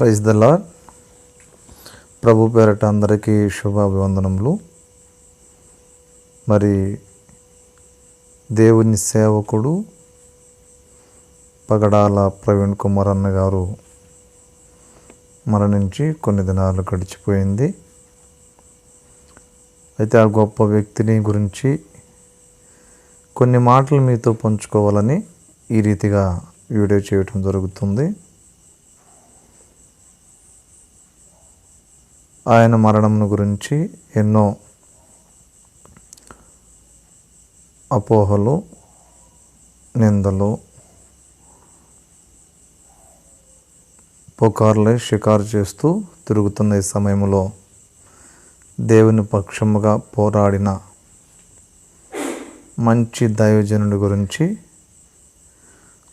Praise the lord ప్రభు పేరట అందరికీ శుభాభివందనములు. మరి దేవుని సేవకుడు పగడాల ప్రవీణ్ కుమార్ అన్న గారు మరణించి కొన్ని దినాలు గడిచిపోయింది. అయితే ఆ గొప్ప వ్యక్తిని గురించి కొన్ని మాటలు మీతో పంచుకోవాలని ఈ రీతిగా వీడియో చేయటం జరుగుతుంది. ఆయన మరణం గురించి ఎన్నో అపోహలు నిందలు పుకార్లే షికారు చేస్తూ తిరుగుతున్న ఈ సమయంలో దేవుని పక్షముగా పోరాడిన మంచి దైవజనుడి గురించి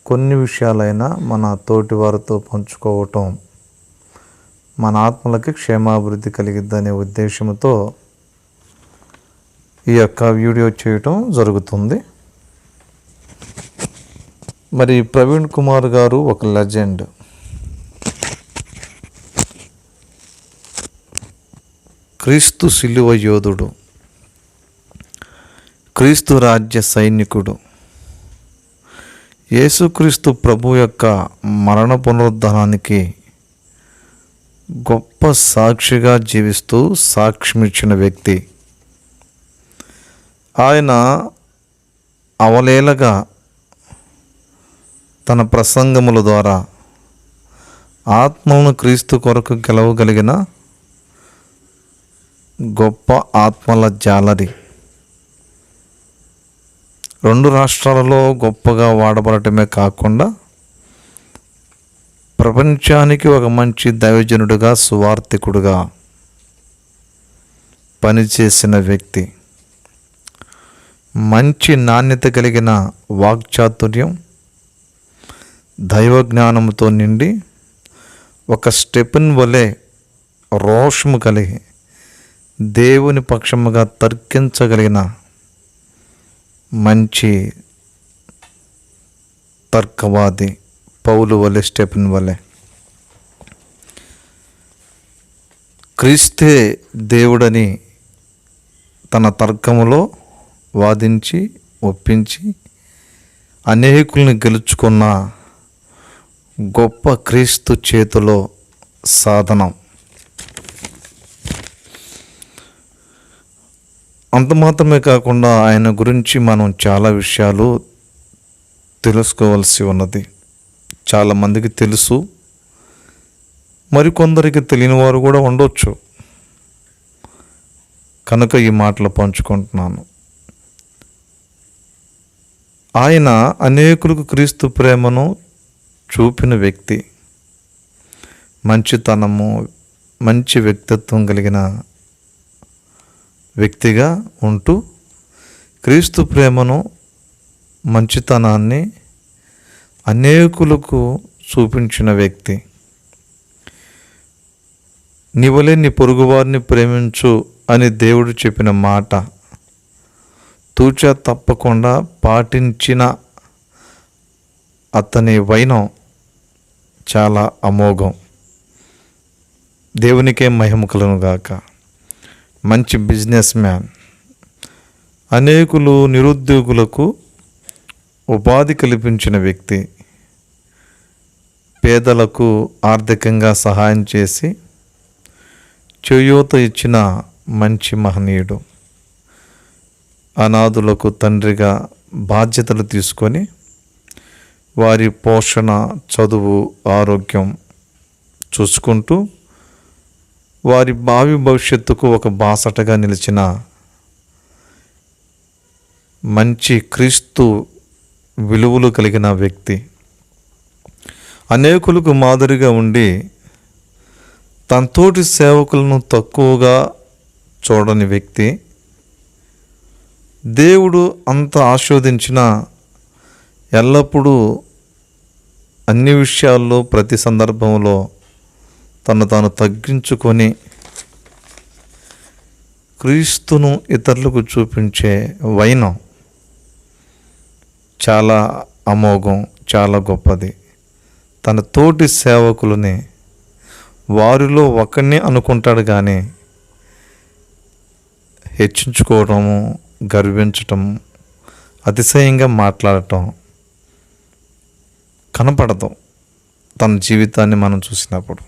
కొన్ని విషయాలైనా మన తోటివారితో పంచుకోవటం మన ఆత్మలకి క్షేమాభివృద్ధి కలిగిద్దనే ఉద్దేశంతో ఈ యొక్క వీడియో చేయటం జరుగుతుంది. మరి ప్రవీణ్ కుమార్ గారు ఒక లెజెండ్. క్రీస్తు శిలువ యోధుడు. క్రీస్తు రాజ్య సైనికుడు. యేసుక్రీస్తు ప్రభు యొక్క మరణ పునరుద్ధానానికి గొప్ప సాక్షిగా జీవిస్తూ సాక్ష్యమిచ్చిన వ్యక్తి. ఆయన అవలేలగా తన ప్రసంగముల ద్వారా ఆత్మను క్రీస్తు కొరకు గెలవగలిగిన గొప్ప ఆత్మల జాలరి. రెండు రాష్ట్రాలలో గొప్పగా వాడబడటమే కాకుండా ప్రపంచానికి ఒక మంచి దైవజనుడుగా సువార్థికుడుగా పనిచేసిన వ్యక్తి. మంచి నాణ్యత కలిగిన వాక్చాతుర్యం దైవజ్ఞానంతో నిండి ఒక స్టెపెన్ వలె రోషము కలిగి దేవుని పక్షముగా తర్కించగలిగిన మంచి తర్కవాది. పౌలు వలె స్టెపిన్ వలె. క్రీస్తే దేవుడని తన తర్కములో వాదించి ఒప్పించి అనేకుల్ని గెలుచుకున్న గొప్ప క్రీస్తు చేతిలో సాధనం. అంత మాత్రమే కాకుండా ఆయన గురించి మనం చాలా విషయాలు తెలుసుకోవాల్సి ఉన్నది. చాలామందికి తెలుసు. మరికొందరికి తెలియని వారు కూడా ఉండొచ్చు. కనుక ఈ మాటలు పంచుకుంటున్నాను. ఆయన అనేకులకు క్రీస్తు ప్రేమను చూపిన వ్యక్తి. మంచితనము మంచి వ్యక్తిత్వం కలిగిన వ్యక్తిగా ఉంటూ క్రీస్తు ప్రేమను మంచితనాన్ని అనేకులకు చూపించిన వ్యక్తి. నీవలే నీ పొరుగువారిని ప్రేమించు అని దేవుడు చెప్పిన మాట. తూచ తప్పకుండా పాటించిన అతని వైనం చాలా అమోఘం. దేవునికే మహిమ గాక. మంచి బిజినెస్ మ్యాన్. అనేకులు నిరుద్యోగులకు ఉపాధి కల్పించిన వ్యక్తి. పేదలకు ఆర్థికంగా సహాయం చేసి చేయూత ఇచ్చిన మంచి మహనీయుడు. అనాథులకు తండ్రిగా బాధ్యతలు తీసుకొని వారి పోషణ చదువు ఆరోగ్యం చూసుకుంటూ వారి భావి భవిష్యత్తుకు ఒక బాసటగా నిలిచిన మంచి క్రీస్తు విలువలు కలిగిన వ్యక్తి. అనేకులకు మాదిరిగా ఉండి తన తోటి సేవకులను తక్కువగా చూడని వ్యక్తి దేవుడు అంత ఆస్వాదించిన ఎల్లప్పుడూ అన్ని విషయాల్లో ప్రతి సందర్భంలో తను తాను తగ్గించుకొని క్రీస్తును ఇతరులకు చూపించే వైనం చాలా అమోఘం చాలా గొప్పది. తన తోటి సేవకులని వారిలో ఒకరిని అనుకుంటాడు కానీ హెచ్చించుకోవడము గర్వించటం అతిశయంగా మాట్లాడటం కనపడదు తన జీవితాన్ని మనం చూసినప్పుడు.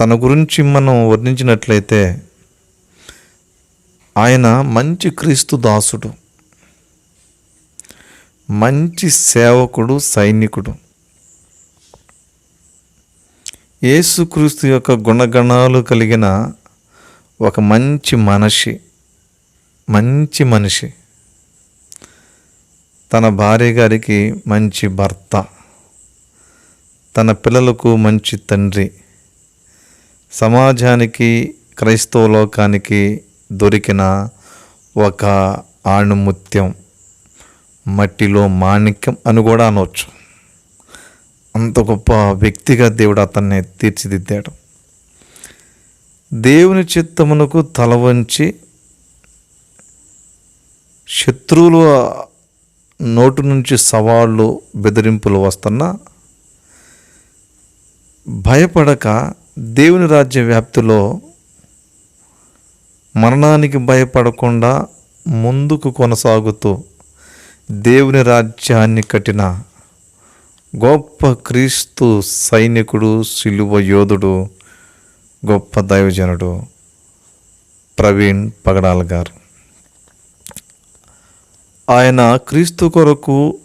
తన గురించి మనం వర్ణించినట్లయితే ఆయన మంచి క్రీస్తు దాసుడు. మంచి సేవకుడు సైనికుడు. యేసుక్రీస్తు యొక్క గుణగణాలు కలిగిన ఒక మంచి మనిషి మంచి మనిషి. తన భార్య గారికి మంచి భర్త. తన పిల్లలకు మంచి తండ్రి. సమాజానికి క్రైస్తవ లోకానికి దొరికిన ఒక ఆణుముత్యం మట్టిలో మాణిక్యం అని కూడా అనవచ్చు అంత గొప్ప వ్యక్తిగా దేవుడు అతన్ని తీర్చిదిద్దాడు. దేవుని చిత్తమునకు తల వంచి శత్రువుల నోటు నుంచి సవాళ్ళు బెదిరింపులు వస్తున్నా భయపడక దేవుని రాజ్య వ్యాప్తిలో మరణానికి భయపడకుండా ముందుకు కొనసాగుతూ దేవుని రాజ్యాన్ని కట్టిన గొప్ప క్రీస్తు సైనికుడు సిలువ యోధుడు గొప్ప దైవజనుడు ప్రవీణ్ పగడాల్ గారు. ఆయన క్రీస్తు కొరకు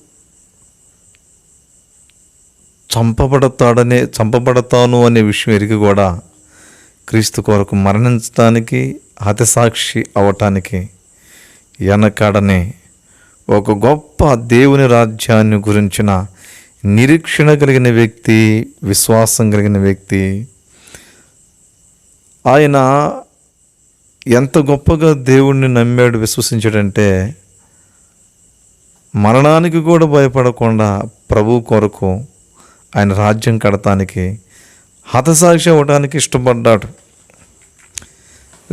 చంపబడతాడనే చంపబడతాను అనే విషయం ఎరిగి కూడా క్రీస్తు కొరకు మరణించడానికి హతసాక్షి అవటానికి వెనకాడనే ఒక గొప్ప దేవుని రాజ్యాన్ని గురించిన నిరీక్షణ కలిగిన వ్యక్తి విశ్వాసం కలిగిన వ్యక్తి ఆయన ఎంత గొప్పగా దేవుణ్ణి నమ్మాడు విశ్వసించాడంటే మరణానికి కూడా భయపడకుండా ప్రభు కొరకు ఆయన రాజ్యం కడటానికి హతసాక్షి అవ్వడానికి ఇష్టపడ్డాడు.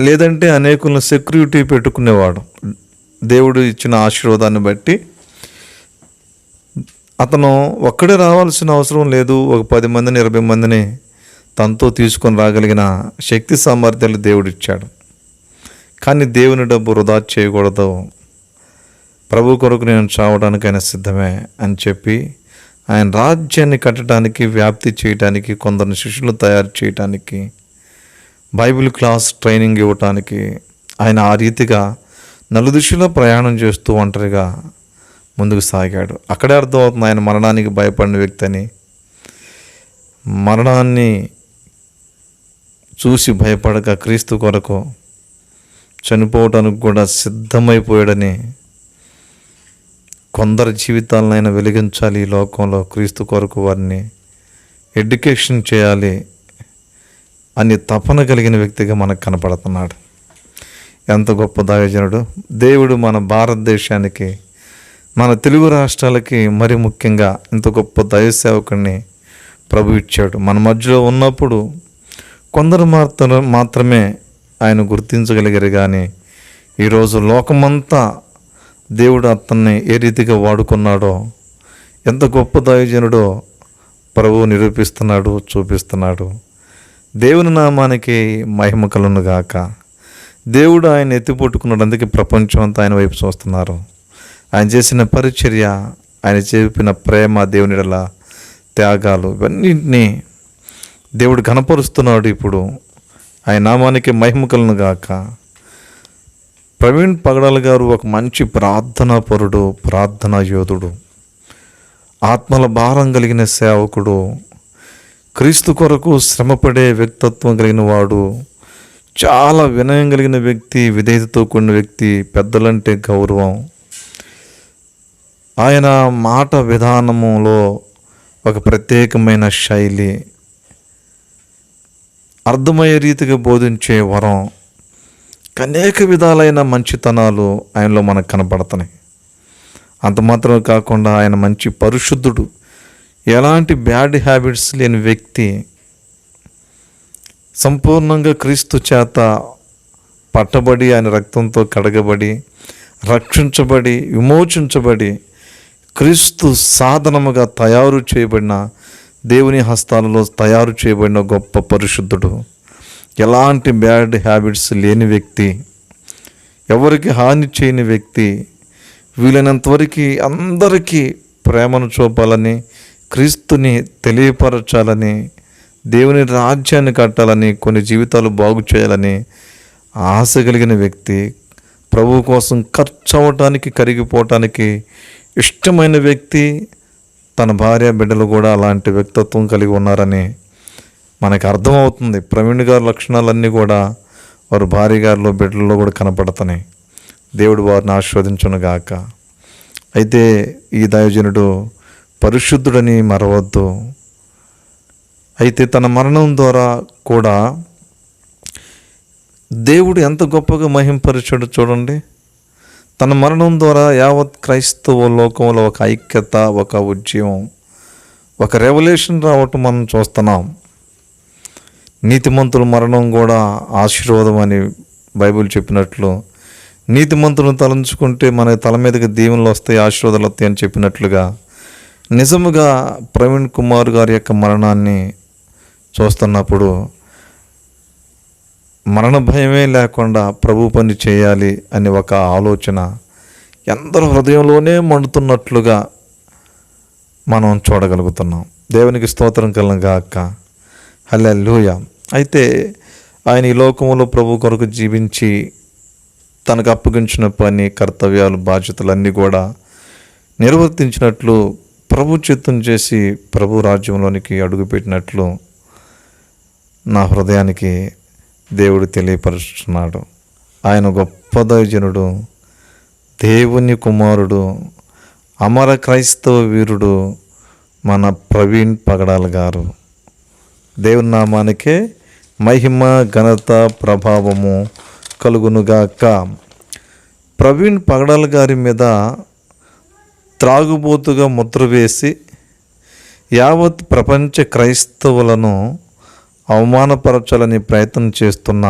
లేదంటే అనేకులను సెక్యూరిటీ పెట్టుకునేవాడు. దేవుడు ఇచ్చిన ఆశీర్వాదాన్ని బట్టి అతను ఒక్కడే రావాల్సిన అవసరం లేదు. ఒక పది మందిని ఇరవై మందిని తనతో తీసుకొని రాగలిగిన శక్తి సామర్థ్యాలు దేవుడిచ్చాడు. కానీ దేవుని డబ్బు వృధా చేయకూడదు. ప్రభు కొరకు నేను చావడానికి ఆయన సిద్ధమే అని చెప్పి ఆయన రాజ్యాన్ని కట్టడానికి వ్యాప్తి చేయడానికి కొందరిని శిష్యులు తయారు చేయడానికి బైబిల్ క్లాస్ ట్రైనింగ్ ఇవ్వటానికి ఆయన ఆ రీతిగా నలుదిశలో ప్రయాణం చేస్తూ ఒంటరిగా ముందుకు సాగాడు. అక్కడే అర్థమవుతుంది ఆయన మరణానికి భయపడిన వ్యక్తి అని. మరణాన్ని చూసి భయపడక క్రీస్తు కొరకు చనిపోవటానికి కూడా సిద్ధమైపోయాడని కొందరి జీవితాలనైనా వెలిగించాలి ఈ లోకంలో క్రీస్తు కొరకు వారిని. ఎడ్యుకేషన్ చేయాలి అని తపన కలిగిన వ్యక్తిగా మనకు కనపడుతున్నాడు. ఎంత గొప్ప దైవజనుడు. దేవుడు మన భారతదేశానికి మన తెలుగు రాష్ట్రాలకి మరి ముఖ్యంగా ఇంత గొప్ప దైవ ప్రభు ఇచ్చాడు. మన మధ్యలో ఉన్నప్పుడు కొందరు మాత్రం మాత్రమే ఆయన గుర్తించగలిగారు కానీ ఈరోజు లోకమంతా దేవుడు అతన్ని ఏ రీతిగా వాడుకున్నాడో ఎంత గొప్ప దైవజనుడో ప్రభువు నిరూపిస్తున్నాడు చూపిస్తున్నాడు. దేవుని నామానికి మహిమ కలను గాక దేవుడు ఆయన ఎత్తిపట్టుకున్నాడు అందుకే ప్రపంచం అంతా ఆయన వైపు చూస్తున్నారు. ఆయన చేసిన పరిచర్య ఆయన చెప్పిన ప్రేమ దేవునిడల త్యాగాలు ఇవన్నింటినీ దేవుడు కనపరుస్తున్నాడు ఇప్పుడు. ఆయన నామానికి మహిమకలను గాక. ప్రవీణ్ పగడాల్ గారు ఒక మంచి ప్రార్థనా పరుడు ప్రార్థనా యోధుడు. ఆత్మల భారం కలిగిన సేవకుడు. క్రీస్తు కొరకు శ్రమపడే వ్యక్తిత్వం కలిగిన వాడు. చాలా వినయం కలిగిన వ్యక్తి విధేయతతో కూడిన వ్యక్తి పెద్దలంటే గౌరవం. ఆయన మాట విధానములో ఒక ప్రత్యేకమైన శైలి. అర్థమయ్యే రీతిగా బోధించే వరం అనేక విధాలైన మంచితనాలు ఆయనలో మనకు కనపడుతున్నాయి అంత మాత్రమే కాకుండా ఆయన మంచి పరిశుద్ధుడు. ఎలాంటి బ్యాడ్ హ్యాబిట్స్ లేని వ్యక్తి సంపూర్ణంగా క్రీస్తు చేత పట్టబడి ఆయన రక్తంతో కడగబడి రక్షించబడి విమోచించబడి క్రీస్తు సాధనముగా తయారు చేయబడిన దేవుని హస్తాలలో తయారు చేయబడిన గొప్ప పరిశుద్ధుడు. ఎలాంటి బ్యాడ్ హ్యాబిట్స్ లేని వ్యక్తి ఎవరికి హాని చేయని వ్యక్తి వీలైనంతవరకు అందరికీ ప్రేమను చూపాలని క్రీస్తుని తెలియపరచాలని దేవుని రాజ్యాన్ని కట్టాలని కొన్ని జీవితాలు బాగు చేయాలని ఆశ కలిగిన వ్యక్తి ప్రభు కోసం ఖర్చు అవ్వటానికి కరిగిపోవటానికి ఇష్టమైన వ్యక్తి తన భార్య బిడ్డలు కూడా అలాంటి వ్యక్తిత్వం కలిగి ఉన్నారని మనకు అర్థమవుతుంది. ప్రవీణ్ గారి లక్షణాలన్నీ కూడా వారు భార్య గారిలో బిడ్డల్లో కూడా కనపడుతున్నాయి దేవుడు వారిని ఆస్వాదించను గాక. అయితే ఈ దయోజనుడు పరిశుద్ధుడని మరవద్దు. అయితే తన మరణం ద్వారా కూడా దేవుడు ఎంత గొప్పగా మహింపరిచాడు చూడండి. తన మరణం ద్వారా యావత్ క్రైస్తవ లోకంలో ఒక ఐక్యత ఒక ఉద్యమం ఒక రెవల్యూషన్ రావటం మనం చూస్తున్నాం. నీతిమంతుల మరణం కూడా ఆశీర్వాదం అని బైబిల్ చెప్పినట్లు నీతిమంతులను తలంచుకుంటే మన తల మీదకి దీవెనలు వస్తాయి ఆశీర్వాదాలు వస్తాయి అని చెప్పినట్లుగా నిజముగా ప్రవీణ్ కుమార్ గారి యొక్క మరణాన్ని చూస్తున్నప్పుడు మరణ భయమే లేకుండా ప్రభు పని చేయాలి అని ఒక ఆలోచన ఎందరో హృదయంలోనే మండుతున్నట్లుగా మనం చూడగలుగుతున్నాం. దేవునికి స్తోత్రం కలను గాక హల్లెలూయ. అయితే ఆయన ఈ లోకంలో ప్రభు కొరకు జీవించి తనకు అప్పగించిన పని కర్తవ్యాలు బాధ్యతలన్నీ కూడా నిర్వర్తించినట్లు ప్రభు చిత్తం చేసి ప్రభు రాజ్యంలోనికి అడుగుపెట్టినట్లు నా హృదయానికి దేవుడు తెలియపరుస్తున్నాడు ఆయన గొప్ప దైవజనుడు దేవుని కుమారుడు అమర క్రైస్తవ వీరుడు మన ప్రవీణ్ పగడాల గారు. దేవుని నామానికే మహిమ ఘనత ప్రభావము కలుగునుగాక. ప్రవీణ్ పగడాల గారి మీద త్రాగుబోతుగా ముద్ర వేసి యావత్ ప్రపంచ క్రైస్తవులను అవమానపరచాలని ప్రయత్నం చేస్తున్న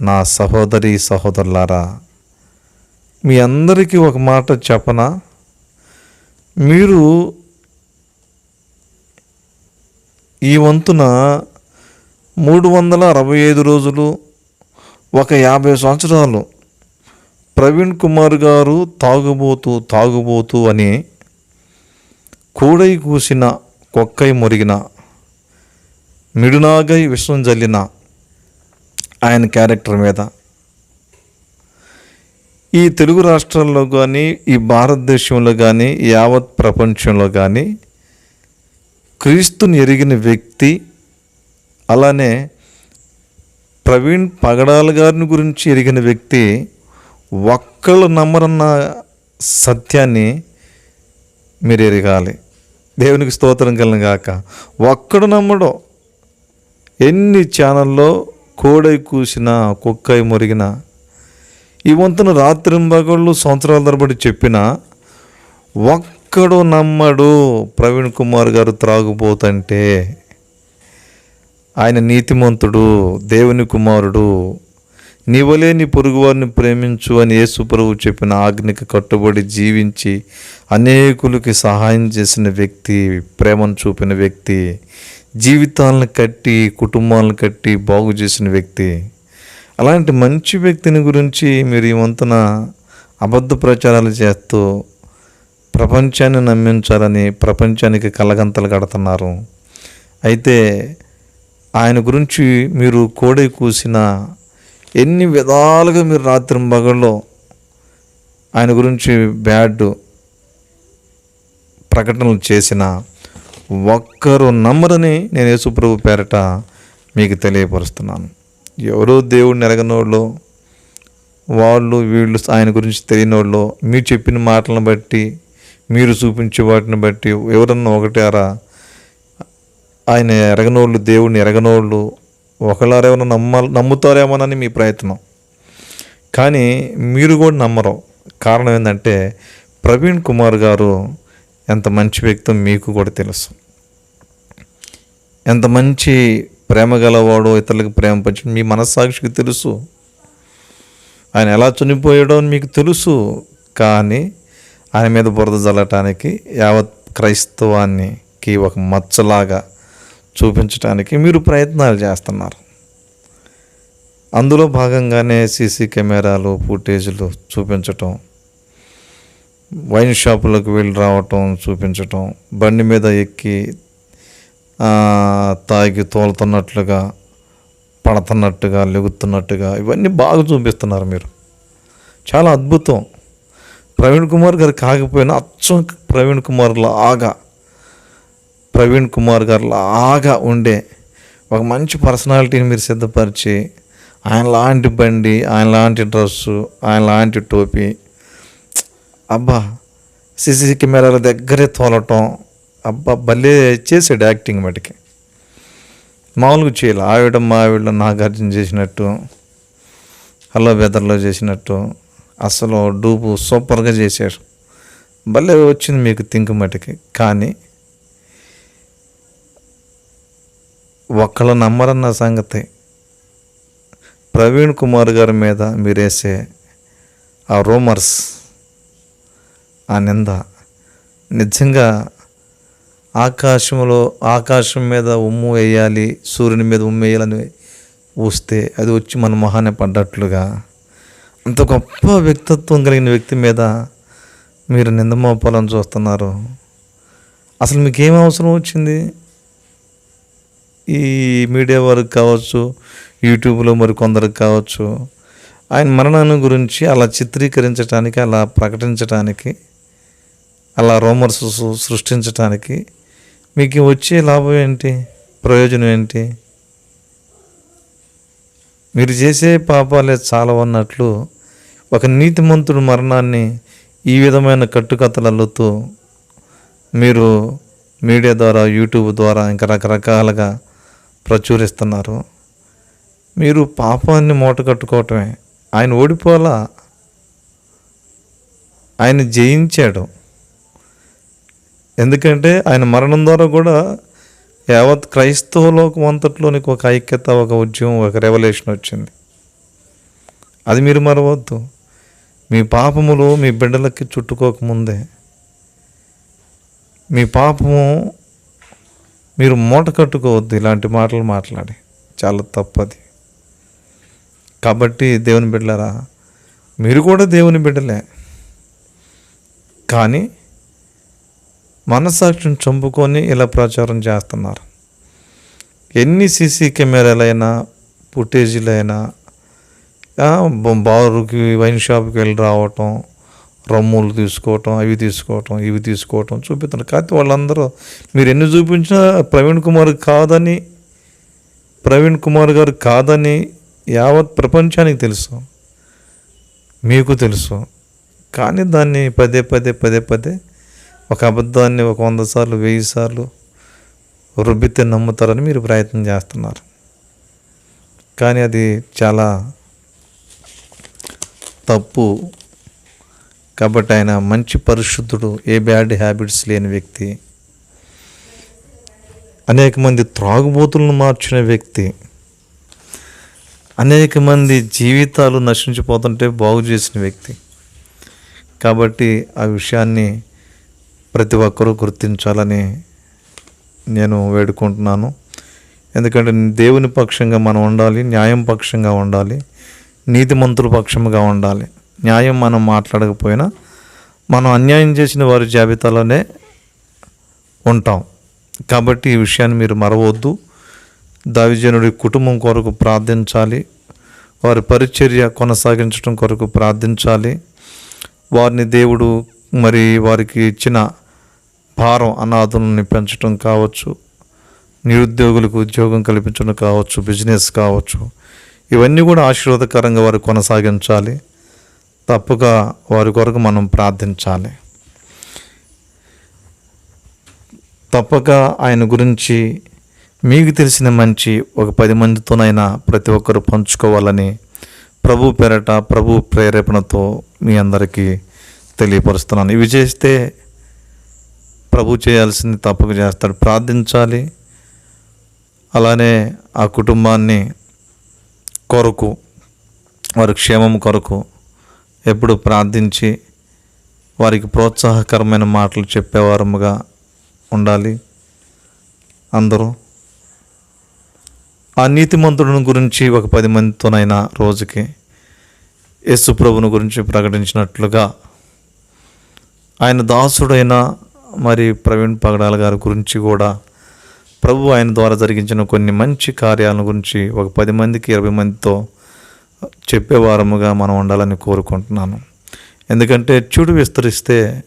నా సహోదరి సహోదరులారా మీ అందరికీ ఒక మాట చెప్పనా? మీరు ఈ వంతున మూడు వందల అరవై ఐదు రోజులు ఒక యాభై సంవత్సరాలు ప్రవీణ్ కుమార్ గారు తాగుబోతూ తాగుబోతూ అని కూడై కూసిన కొక్కై మురిగిన మిడునాగై విషం జల్లిన ఆయన క్యారెక్టర్ మీద. ఈ తెలుగు రాష్ట్రాల్లో కానీ ఈ భారతదేశంలో కానీ యావత్ ప్రపంచంలో కానీ క్రీస్తుని ఎరిగిన వ్యక్తి అలానే ప్రవీణ్ పగడాల గారిని గురించి ఎరిగిన వ్యక్తి ఒక్కళ్ళు నమ్మరన్న సత్యాన్ని మీరు ఎరగాలి. దేవునికి స్తోత్రం కలిగిన ఒక్కడు నమ్మడం. ఎన్ని ఛానల్లో కోడై కూసిన కుక్కై మొరిగిన ఈ వంతున రాత్రింబగళ్ళు సంవత్సరాల తరబడి చెప్పిన ఒక్కడు నమ్మడు ప్రవీణ్ కుమార్ గారు త్రాగుపోతంటే ఆయన నీతిమంతుడు దేవుని కుమారుడు నీవలే నీ పొరుగువారిని ప్రేమించు అని యేసుప్రభు చెప్పిన ఆజ్ఞకి కట్టుబడి జీవించి అనేకులకి సహాయం చేసిన వ్యక్తి ప్రేమను చూపిన వ్యక్తి జీవితాలను కట్టి కుటుంబాలను కట్టి బాగు చేసిన వ్యక్తి. అలాంటి మంచి వ్యక్తిని గురించి మీరు ఈ వంతున అబద్ధ ప్రచారాలు చేస్తూ ప్రపంచాన్ని నమ్మించాలని ప్రపంచానికి కలగంతలు కడుతున్నారు. అయితే ఆయన గురించి మీరు కోడై కూసిన ఎన్ని విధాలుగా మీరు రాత్రి మగల్లో ఆయన గురించి బ్యాడ్ ప్రకటనలు చేసినా ఒక్కరు నమ్మరని నేను యేసుప్రభు పేరట మీకు తెలియపరుస్తున్నాను. ఎవరో దేవుడిని ఎరగనోళ్ళు వాళ్ళు వీళ్ళు ఆయన గురించి తెలియనోళ్ళు మీరు చెప్పిన మాటలను బట్టి మీరు చూపించే వాటిని బట్టి ఎవరన్నా ఒకటారా ఆయన ఎరగనోళ్ళు దేవుడిని ఎరగనోళ్ళు ఒకళ్ళారేమన్నా నమ్మ నమ్ముతారేమోనని మీ ప్రయత్నం. కానీ మీరు కూడా నమ్మరు. కారణం ఏంటంటే ప్రవీణ్ కుమార్ గారు ఎంత మంచి వ్యక్తో మీకు కూడా తెలుసు. ఎంత మంచి ప్రేమ గలవాడో ఇతరులకు ప్రేమ పంచి మీ మనస్సాక్షికి తెలుసు. ఆయన ఎలా చనిపోయాడో అని మీకు తెలుసు. కానీ ఆయన మీద బురద జల్లటానికి యావత్ క్రైస్తవానికి ఒక మచ్చలాగా చూపించడానికి మీరు ప్రయత్నాలు చేస్తున్నారు. అందులో భాగంగానే సీసీ కెమెరాలు ఫుటేజ్లు చూపించటం వైన్ షాపులకు వెళ్ళి రావటం చూపించటం బండి మీద ఎక్కి తాగి తోలుతున్నట్లుగా పడుతున్నట్టుగా లెగుతున్నట్టుగా ఇవన్నీ బాగా చూపిస్తున్నారు మీరు. చాలా అద్భుతం. ప్రవీణ్ కుమార్ గారు కాకపోయినా అచ్చం ప్రవీణ్ కుమార్ లాగా ప్రవీణ్ కుమార్ గారు లాగా ఉండే ఒక మంచి పర్సనాలిటీని మీరు సిద్ధపరిచి ఆయన లాంటి బండి ఆయన లాంటి డ్రెస్సు ఆయన లాంటి టోపీ అబ్బా సీసీ కెమెరాల దగ్గరే తోలటం అబ్బా భలే చేసాడు యాక్టింగ్ మటుకి మామూలుగా చేయాలి ఆవిడ మా ఆవిడ నాగార్జున చేసినట్టు హలో బెదర్లో చేసినట్టు అసలు డూపు సూపర్గా చేశారు భలే వచ్చింది మీకు థింక్ మటుకి. కానీ ఒక్కళ్ళ నమ్మరన్న సంగతి ప్రవీణ్ కుమార్ గారి మీద మీరేసే ఆ రూమర్స్ ఆ నింద. నిజంగా ఆకాశంలో ఆకాశం మీద ఉమ్ము వేయాలి సూర్యుని మీద ఉమ్ము వేయాలని ఊస్తే అది వచ్చి మన మొహాన్ని పడ్డట్లుగా. అంత గొప్ప వ్యక్తిత్వం కలిగిన వ్యక్తి మీద మీరు నింద మోపాలని చూస్తున్నారు. అసలు మీకు ఏం అవసరం వచ్చింది? ఈ మీడియా వారికి కావచ్చు యూట్యూబ్లో మరి కొందరికి కావచ్చు ఆయన మరణాన్ని గురించి అలా చిత్రీకరించడానికి అలా ప్రకటించడానికి అలా రూమర్స్ సృష్టించడానికి మీకు వచ్చే లాభం ఏంటి? ప్రయోజనం ఏంటి? మీరు చేసే పాపాలే చాలవన్నట్లు ఒక నీతిమంతుడు మరణాన్ని ఈ విధమైన కట్టుకథలతో మీరు మీడియా ద్వారా యూట్యూబ్ ద్వారా ఇంకా రకరకాలుగా ప్రచురిస్తున్నారు. మీరు పాపాన్ని మూట కట్టుకోవటమే. ఆయన ఓడిపోలా ఆయన జయించాడు. ఎందుకంటే ఆయన మరణం ద్వారా కూడా యావత్ క్రైస్తవ లోకం అంతట్లోనికి ఒక ఐక్యత ఒక ఉద్యమం ఒక రెవల్యూషన్ వచ్చింది. అది మీరు మరవద్దు. మీ పాపములు మీ బిడ్డలకి చుట్టుకోకముందే మీ పాపము మీరు మూట కట్టుకోవద్దు. ఇలాంటి మాటలు మాట్లాడి. చాలా తప్పది. కాబట్టి దేవుని బిడ్డలరా మీరు కూడా దేవుని బిడ్డలే. కానీ మనసాక్షిని చంపుకొని ఇలా ప్రచారం చేస్తున్నారు. ఎన్ని సీసీ కెమెరాలైనా ఫుటేజీలైనా బారుకి వైన్ షాప్కి వెళ్ళి రావటం రమ్ములు తీసుకోవటం అవి తీసుకోవటం ఇవి తీసుకోవటం చూపిస్తున్నారు. కాకపోతే వాళ్ళందరూ మీరు ఎన్ని చూపించినా ప్రవీణ్ కుమార్ కాదని ప్రవీణ్ కుమార్ గారు కాదని యావత్ ప్రపంచానికి తెలుసు. మీకు తెలుసు. కానీ దాన్ని పదే పదే పదే పదే ఒక అబద్ధాన్ని ఒక వంద సార్లు వెయ్యి సార్లు రుబ్బితే నమ్ముతారని మీరు ప్రయత్నం చేస్తున్నారు. కానీ అది చాలా తప్పు. కాబట్టి ఆయన మంచి పరిశుద్ధుడు ఏ బ్యాడ్ హ్యాబిట్స్ లేని వ్యక్తి. అనేక మంది త్రాగుబోతులను మార్చిన వ్యక్తి. అనేక మంది జీవితాలు నశించిపోతుంటే బాగు చేసిన వ్యక్తి. కాబట్టి ఆ విషయాన్ని ప్రతి ఒక్కరూ గుర్తించాలని నేను వేడుకుంటున్నాను. ఎందుకంటే దేవుని పక్షంగా మనం ఉండాలి న్యాయం పక్షంగా ఉండాలి నీతిమంతుల పక్షంగా ఉండాలి. న్యాయం మనం మాట్లాడకపోయినా మనం అన్యాయం చేసిన వారి జాబితాలోనే ఉంటాం. కాబట్టి ఈ విషయాన్ని మీరు మరవద్దు దావిజనుడి కుటుంబం కొరకు ప్రార్థించాలి. వారి పరిచర్య కొనసాగించడం కొరకు ప్రార్థించాలి. వారిని దేవుడు మరి వారికి ఇచ్చిన భారం అనాథులని పెంచడం కావచ్చు నిరుద్యోగులకు ఉద్యోగం కల్పించడం కావచ్చు బిజినెస్ కావచ్చు ఇవన్నీ కూడా ఆశీర్వాదకరంగా వారు కొనసాగించాలి. తప్పక వారి కొరకు మనం ప్రార్థించాలి. తప్పక ఆయన గురించి మీకు తెలిసిన మంచి ఒక పది మందితోనైనా ప్రతి ఒక్కరు పంచుకోవాలని ప్రభు పేరట ప్రభు ప్రేరేపణతో మీ అందరికీ తెలియపరుస్తున్నాను. ఇవి చేస్తే ప్రభు చేయాల్సింది తప్పక చేస్తాడు. ప్రార్థించాలి. అలానే ఆ కుటుంబాన్ని కొరకు వారి క్షేమం కొరకు ఎప్పుడు ప్రార్థించి వారికి ప్రోత్సాహకరమైన మాటలు చెప్పేవారముగా ఉండాలి అందరూ. ఆ నీతిమంతుడిని గురించి ఒక పది మందితోనైనా రోజుకి యేసు ప్రభుని గురించి ప్రకటించినట్లుగా ఆయన దాసుడైన మరి ప్రవీణ్ పగడాల గారి గురించి కూడా ప్రభు ఆయన ద్వారా జరిగించిన కొన్ని మంచి కార్యాల గురించి ఒక పది మందికి ఇరవై మందితో చెప్పేవారముగా మనం ఉండాలని కోరుకుంటున్నాను. ఎందుకంటే చెడు విస్తరిస్తే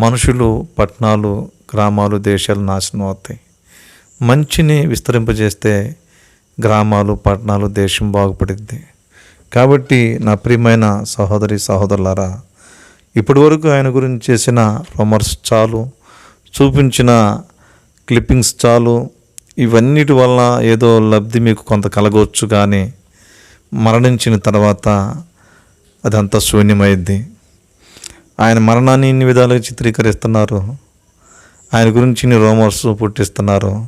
మనుషులు పట్టణాలు గ్రామాలు దేశాలు నాశనం అవుతాయి. మంచిని విస్తరింపజేస్తే గ్రామాలు పట్టణాలు దేశం బాగుపడిద్ది. కాబట్టి నా ప్రియమైన సహోదరి సహోదరులారా ఇప్పటి వరకు ఆయన గురించి చేసిన రొమర్స్ చాలు చూపించిన క్లిప్పింగ్స్ చాలు ఇవన్నిటి వల్ల ఏదో లబ్ధి మీకు కొంత కలగవచ్చు కానీ మరణించిన తర్వాత అదంతా శూన్యమైద్ది. ఆయన మరణాన్ని ఇన్ని విధాలుగా చిత్రీకరిస్తున్నారు. ఆయన గురించి ఇన్ని రోమర్స్ పుట్టిస్తున్నారు.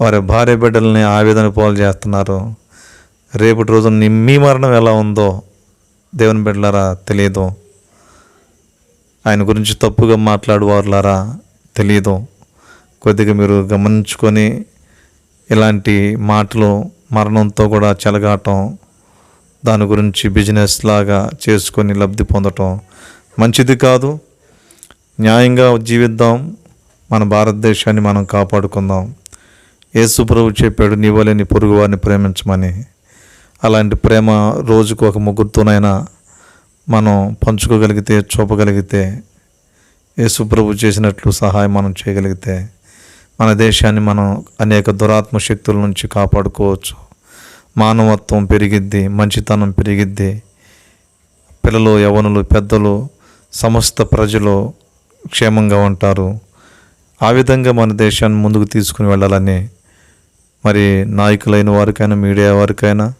వారి భార్య బిడ్డల్ని ఆవేదన పాలు చేస్తున్నారు. రేపటి రోజున మీ మరణం ఎలా ఉందో దేవుని బిడ్డలారా తెలియదు. ఆయన గురించి తప్పుగా మాట్లాడువారులారా? తెలియదు కొద్దిగా మీరు గమనించుకొని ఇలాంటి మాటలు మరణంతో కూడా చెలగాటం దాని గురించి బిజినెస్ లాగా చేసుకొని లబ్ధి పొందటం మంచిది కాదు. న్యాయంగా జీవిద్దాం. మన భారతదేశాన్ని మనం కాపాడుకుందాం. యేసు ప్రభు చెప్పాడు నీ వలె పొరుగు వారిని ప్రేమించమని. అలాంటి ప్రేమ రోజుకు ఒక ముగ్గురుతోనైనా మనం పంచుకోగలిగితే చూపగలిగితే యేసుప్రభు చేసినట్లు సహాయం మనం చేయగలిగితే మన దేశాన్ని మనం అనేక దురాత్మ శక్తుల నుంచి కాపాడుకోవచ్చు. మానవత్వం పెరిగిద్ది మంచితనం పెరిగిద్ది. పిల్లలు యవనులు పెద్దలు సమస్త ప్రజలు క్షేమంగా ఉంటారు. ఆ విధంగా మన దేశాన్ని ముందుకు తీసుకుని వెళ్ళాలని మరి నాయకులైన వారికైనా మీడియా వారికైనా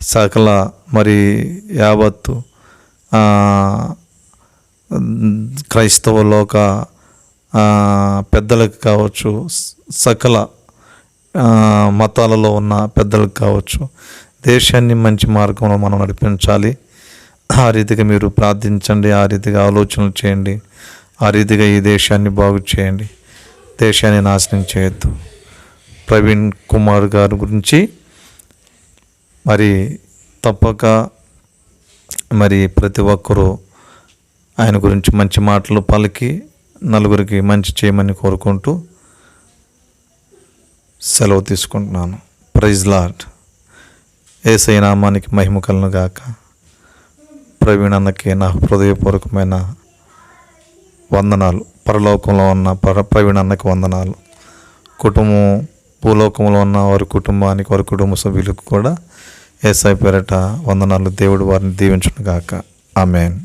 సకల మరి యావత్తు క్రైస్తవ లోక పెద్దలకు కావచ్చు సకల మతాలలో ఉన్న పెద్దలకు కావచ్చు దేశాన్ని మంచి మార్గంలో మనం నడిపించాలి. ఆ రీతిగా మీరు ప్రార్థించండి ఆ రీతిగా ఆలోచనలు చేయండి ఆ రీతిగా ఈ దేశాన్ని బాగు చేయండి. దేశాన్ని నాశనం చేయొద్దు. ప్రవీణ్ కుమార్ గారి గురించి మరి తప్పక మరి ప్రతి ఒక్కరూ ఆయన గురించి మంచి మాటలు పలికి నలుగురికి మంచి చేయమని కోరుకుంటూ సెలవు తీసుకుంటున్నాను. ప్రైజ్ లాడ్ ఏసై నామానికి మహిమ కలను గాక. ప్రవీణ్ అన్నకి నా హృదయపూర్వకమైన వందనాలు. పరలోకంలో ఉన్న పర ప్రవీణ్ అన్నకి వందనాలు. కుటుంబం భూలోకంలో ఉన్న వారి కుటుంబానికి వారి కుటుంబ సభ్యులకు కూడా ఏసై పేరట వందనాలు. దేవుడు వారిని దీవించును గాక ఆమెన్.